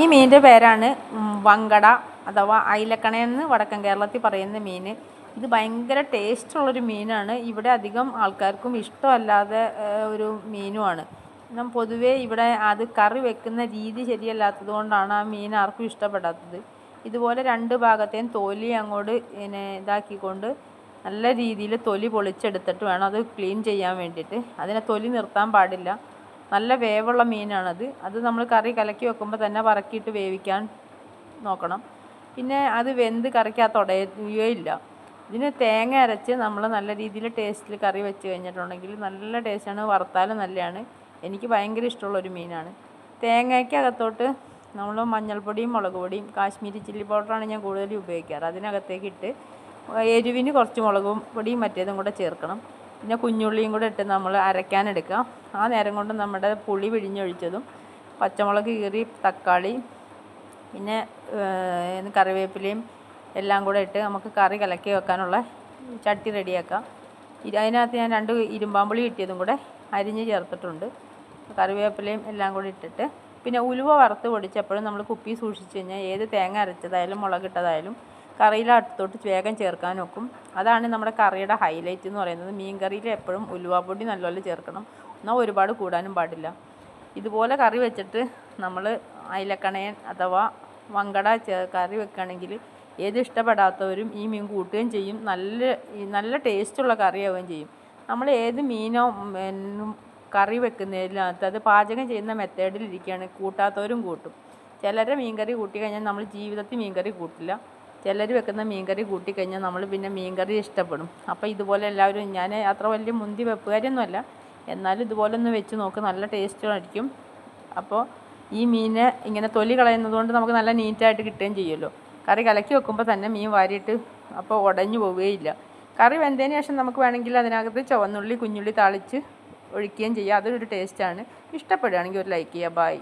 ഈ മീനിന്റെ പേരാണ് വങ്കട അഥവാ അയിലക്കണയെന്ന് വടക്കൻ കേരളത്തിൽ പറയുന്ന മീൻ ഇത് ഭയങ്കര ടേസ്റ്റുള്ളൊരു മീനാണ്. ഇവിടെ അധികം ആൾക്കാർക്കും ഇഷ്ടമല്ലാതെ ഒരു മീനുമാണ്. എന്നാൽ പൊതുവേ ഇവിടെ അത് കറി വെക്കുന്ന രീതി ശരിയല്ലാത്തത് കൊണ്ടാണ് ആ മീൻ ആർക്കും ഇഷ്ടപ്പെടാത്തത്. ഇതുപോലെ രണ്ട് ഭാഗത്തെയും തൊലി അങ്ങോട്ട് പിന്നെ ഇതാക്കിക്കൊണ്ട് നല്ല രീതിയിൽ തൊലി പൊളിച്ചെടുത്തിട്ട് വേണം അത് ക്ലീൻ ചെയ്യാൻ വേണ്ടിയിട്ട്. അതിനെ തൊലി നിർത്താൻ പാടില്ല. നല്ല വേവുള്ള മീനാണത്. അത് നമ്മൾ കറി കലക്കി വെക്കുമ്പോൾ തന്നെ വറക്കിയിട്ട് വേവിക്കാൻ നോക്കണം. പിന്നെ അത് വെന്ത് കറിക്കകത്ത് ഉടയുകയില്ല ഇതിന് തേങ്ങ അരച്ച് നമ്മൾ നല്ല രീതിയിൽ ടേസ്റ്റിൽ കറി വെച്ച് കഴിഞ്ഞിട്ടുണ്ടെങ്കിൽ നല്ല ടേസ്റ്റാണ് വറുത്താലും നല്ലതാണ് എനിക്ക് ഭയങ്കര ഇഷ്ടമുള്ളൊരു മീനാണ്. തേങ്ങയ്ക്കകത്തോട്ട് നമ്മൾ മഞ്ഞൾപ്പൊടിയും മുളക് പൊടിയും കാശ്മീരി ചില്ലി പൗഡറാണ് ഞാൻ കൂടുതലും ഉപയോഗിക്കാറ്. അതിനകത്തേക്ക് ഇട്ട് എരിവിന് കുറച്ച് മുളകും പൊടിയും മറ്റേതും കൂടെ ചേർക്കണം. പിന്നെ കുഞ്ഞുള്ളിയും കൂടെ ഇട്ട് നമ്മൾ അരയ്ക്കാനെടുക്കുക ആ നേരം കൊണ്ട് നമ്മുടെ പുളി പിഴിഞ്ഞൊഴിച്ചതും പച്ചമുളക് കീറി തക്കാളി പിന്നെ കറിവേപ്പിലയും എല്ലാം കൂടെ ഇട്ട് നമുക്ക് കറി കലക്കി വെക്കാനുള്ള ചട്ടി റെഡിയാക്കാം. അതിനകത്ത് ഞാൻ രണ്ട് ഇരുമ്പാമ്പുളി കിട്ടിയതും കൂടെ അരിഞ്ഞ് ചേർത്തിട്ടുണ്ട്. കറിവേപ്പിലയും എല്ലാം കൂടി ഇട്ടിട്ട്. പിന്നെ ഉലുവ വറുത്ത് പൊടിച്ചപ്പോഴും നമ്മൾ കുപ്പി സൂക്ഷിച്ച് കഴിഞ്ഞാൽ ഏത് തേങ്ങ അരച്ചതായാലും മുളകിട്ടതായാലും കറിയിലടുത്തോട്ട് വേഗം ചേർക്കാൻ നോക്കും. അതാണ് നമ്മുടെ കറിയുടെ ഹൈലൈറ്റ് എന്ന് പറയുന്നത്. മീൻ കറിയിൽ എപ്പോഴും ഉലുവാപ്പൊടി നല്ലപോലെ ചേർക്കണം. എന്നാൽ ഒരുപാട് കൂടാനും പാടില്ല. ഇതുപോലെ കറി വെച്ചിട്ട് നമ്മൾ അയിലക്കണയൻ അഥവാ വങ്കട കറി വെക്കുകയാണെങ്കിൽ ഏത് ഇഷ്ടപ്പെടാത്തവരും ഈ മീൻ കൂട്ടുകയും ചെയ്യും. നല്ല നല്ല ടേസ്റ്റുള്ള കറിയാവുകയും ചെയ്യും. നമ്മൾ ഏത് മീനോ കറി വെക്കുന്നതിനകത്ത് അത് പാചകം ചെയ്യുന്ന മെത്തേഡിൽ ഇരിക്കുകയാണ്. കൂട്ടാത്തവരും കൂട്ടും. ചിലരെ മീൻകറി കൂട്ടി കഴിഞ്ഞാൽ നമ്മൾ ജീവിതത്തിൽ മീൻകറി കൂട്ടില്ല. ചിലർ വെക്കുന്ന മീൻകറി കൂട്ടിക്കഴിഞ്ഞാൽ നമ്മൾ പിന്നെ മീൻകറി ഇഷ്ടപ്പെടും. അപ്പോൾ ഇതുപോലെ എല്ലാവരും ഞാൻ അത്ര വലിയ മുന്തി വെപ്പുകാരിയൊന്നുമല്ല. എന്നാലും ഇതുപോലെ ഒന്ന് വെച്ച് നോക്ക് നല്ല ടേസ്റ്റായിരിക്കും അപ്പോൾ ഈ മീനെ ഇങ്ങനെ തൊലി കളയുന്നത് കൊണ്ട് നമുക്ക് നല്ല നീറ്റായിട്ട് കിട്ടുകയും ചെയ്യുമല്ലോ. കറി കലക്കി വെക്കുമ്പോൾ തന്നെ മീൻ വാരിയിട്ട് അപ്പോൾ ഉടഞ്ഞു പോവുകയില്ല. കറി വെന്തതിന് ശേഷം നമുക്ക് വേണമെങ്കിൽ അതിനകത്ത് ചുവന്നുള്ളി കുഞ്ഞുള്ളി താളിച്ച് ഒഴിക്കുകയും ചെയ്യാം. അതൊരു ടേസ്റ്റാണ് ഇഷ്ടപ്പെടുകയാണെങ്കിൽ ഒരു ലൈക്ക് ചെയ്യുക ബായ്